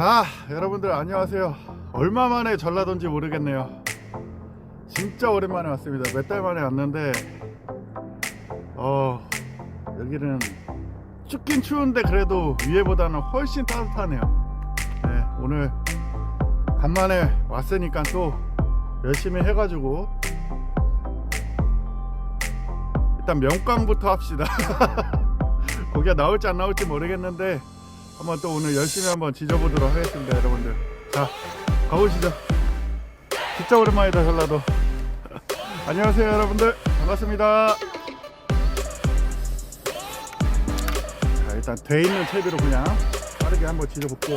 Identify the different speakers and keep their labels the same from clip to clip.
Speaker 1: 자, 여러분들 안녕하세요. 얼마 만에 전라도인지 모르겠네요. 진짜 오랜만에 왔습니다. 몇 달 만에 왔는데, 어, 여기는 춥긴 추운데 그래도 위에보다는 훨씬 따뜻하네요. 네, 오늘 간만에 왔으니까 또 열심히 해가지고 일단 명광부터 합시다. 고기가 나올지 안 나올지 모르겠는데 한번 또 오늘 열심히 한번 지져보도록 하겠습니다 여러분들. 자 가보시죠. 진짜 오랜만이다 전라도. 안녕하세요 여러분들. 반갑습니다. 자 일단 돼 있는 채비로 그냥 빠르게 한번 지져볼게요.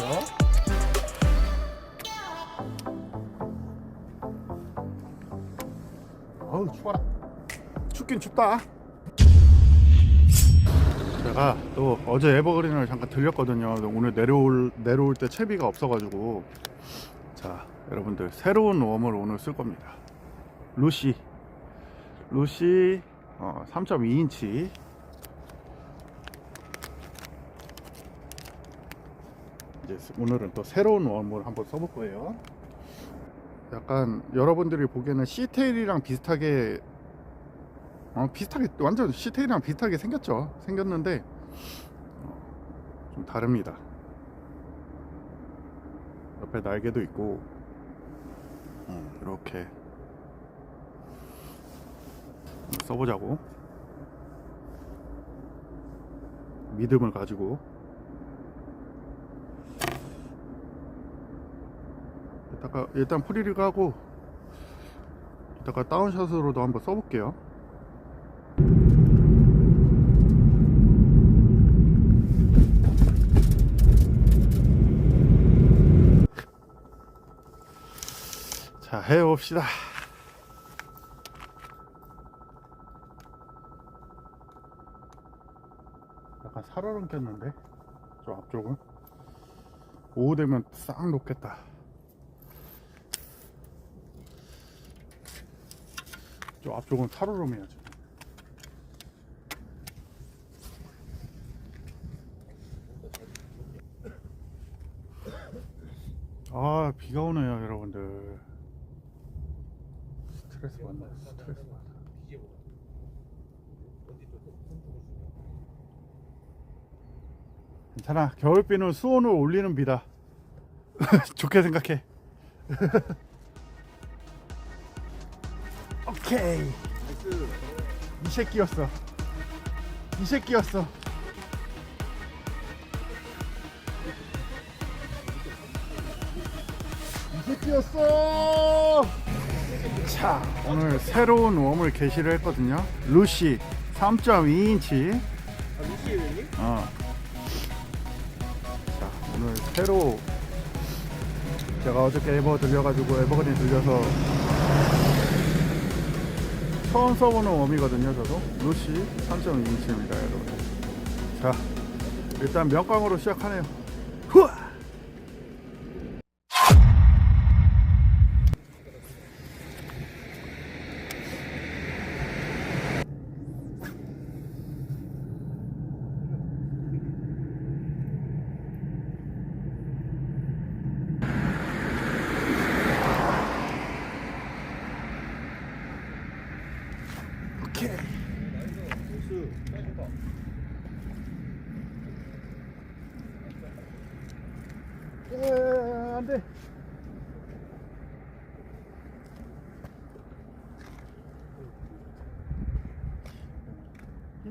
Speaker 1: 어우 추워라. 춥긴 춥다 제가 또 어제 에버그린을 잠깐 들렸거든요. 오늘 내려올 내려올 때 채비가 없어가지고 자 여러분들 새로운 웜을 오늘 쓸 겁니다. 루시 루시 어, 3.2인치 이제 오늘은 또 새로운 웜을 한번 써볼 거예요. 약간 여러분들이 보기에는 시테일이랑 비슷하게 어, 비슷하게 완전 시테일이랑 비슷하게 생겼죠. 생겼는데 어, 좀 다릅니다. 옆에 날개도 있고 어, 이렇게. 써보자고. 믿음을 가지고. 일단 프리리그 하고 이따가 다운샷으로도 한번 써볼게요 자 해봅시다. 약간 살얼음 꼈는데? 저 앞쪽은? 오후 되면 싹 녹겠다. 저 앞쪽은 살얼음이야 지금. 아 비가 오네요 여러분들 스트레스 받네 스트레스 받아. 괜찮아. 겨울비는 수온을 올리는 비다. 좋게 생각해. 오케이. 이 새끼였어. 이 새끼였어. 이 새끼였어 자 오늘 새로운 웜을 게시를 했거든요 루시 3.2인치
Speaker 2: 아, 루시에 님
Speaker 1: 어. 자, 오늘 새로 제가 어저께 에버 들려가지고 에버그린 들려서 처음 써보는 웜이거든요, 저도. 루시 3.2인치입니다, 여러분. 자, 일단 명광으로 시작하네요. 후아! 오케이.
Speaker 2: 루스 빼줘봐
Speaker 1: 에, 안 돼.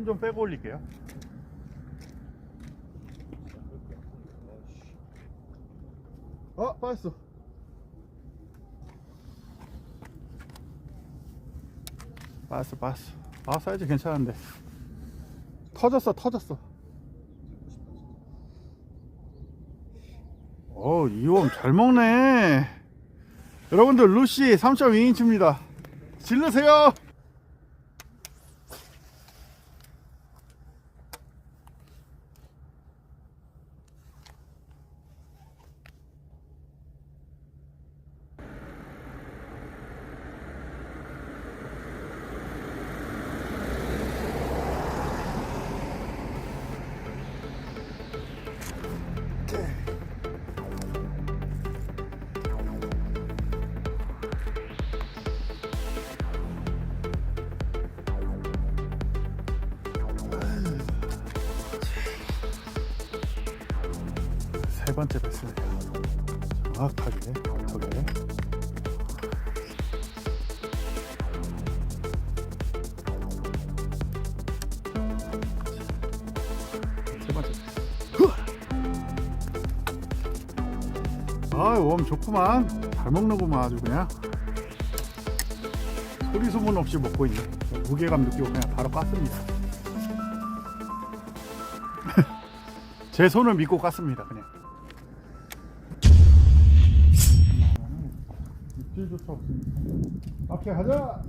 Speaker 1: 힘 좀 빼고 올릴게요. 어, 빠졌어. 빠졌어, 빠졌어. 아, 사이즈 괜찮은데. 터졌어, 터졌어. 어, 이홈 잘 먹네. 여러분들, 루시 3.2인치입니다. 질르세요! 세 번째 배스 정확하게 세 번째. 아웜 좋구만. 잘 먹는구만 아주 그냥. 소리 소문 없이 먹고 있네. 무게감 느끼고 그냥 바로 깠습니다. 제 손을 믿고 깠습니다 그냥 입질조차 없으니까 앞에 가자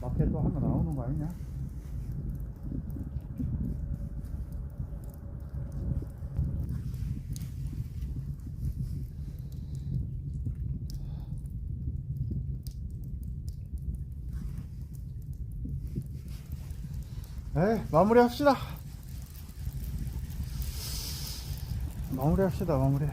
Speaker 1: 마켓 또 하나 나오는 거 아니냐? 에 마무리 합시다. 마무리 합시다, 마무리.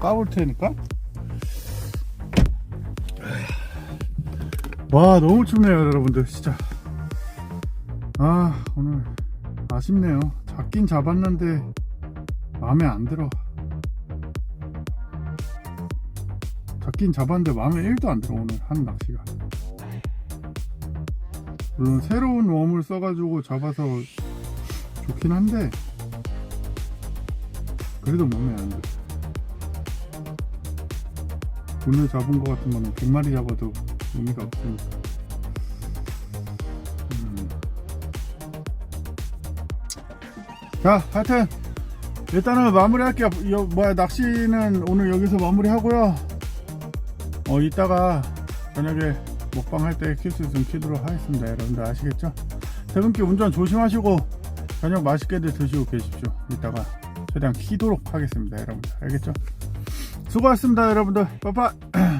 Speaker 1: 까볼 테니까. 와 너무 춥네요 여러분들. 진짜. 아 오늘 아쉽네요. 잡긴 잡았는데 마음에 안 들어. 잡긴 잡았는데 마음에 1도 안 들어 오늘 한 낚시가. 물론 새로운 웜을 써가지고 잡아서 좋긴 한데 그래도 마음에 안 들어. 오늘 잡은 거 같은 거는 100마리 잡아도 의미가 없으니까. 음. 자, 하여튼 일단은 마무리할게요. 여, 뭐야 낚시는 오늘 여기서 마무리하고요. 어 이따가 저녁에 먹방 할 때 킬 수 있으면 키도록 하겠습니다. 여러분들 아시겠죠? 퇴근길 운전 조심하시고 저녁 맛있게들 드시고 계십시오. 이따가 최대한 키도록 하겠습니다. 여러분들 알겠죠? 수고하셨습니다. 여러분들 빠빠.